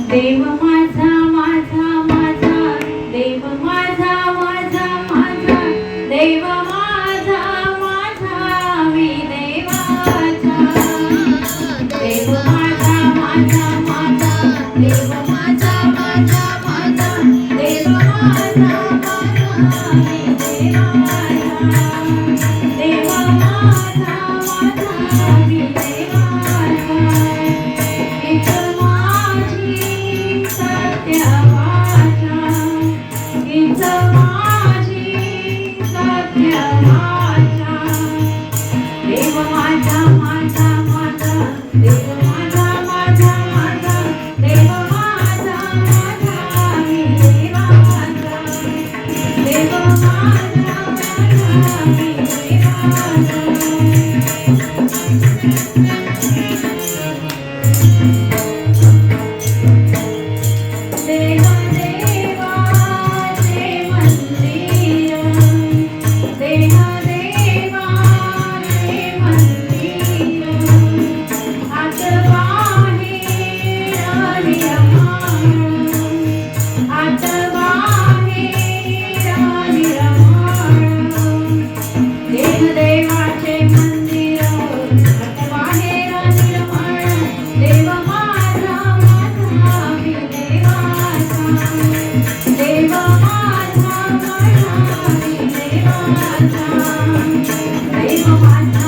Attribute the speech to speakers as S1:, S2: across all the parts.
S1: देव माझा माझा माझा देव माझा माझा माझा देव माझा माझा मी देवाचा देव Yeah. Thank you.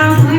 S1: down.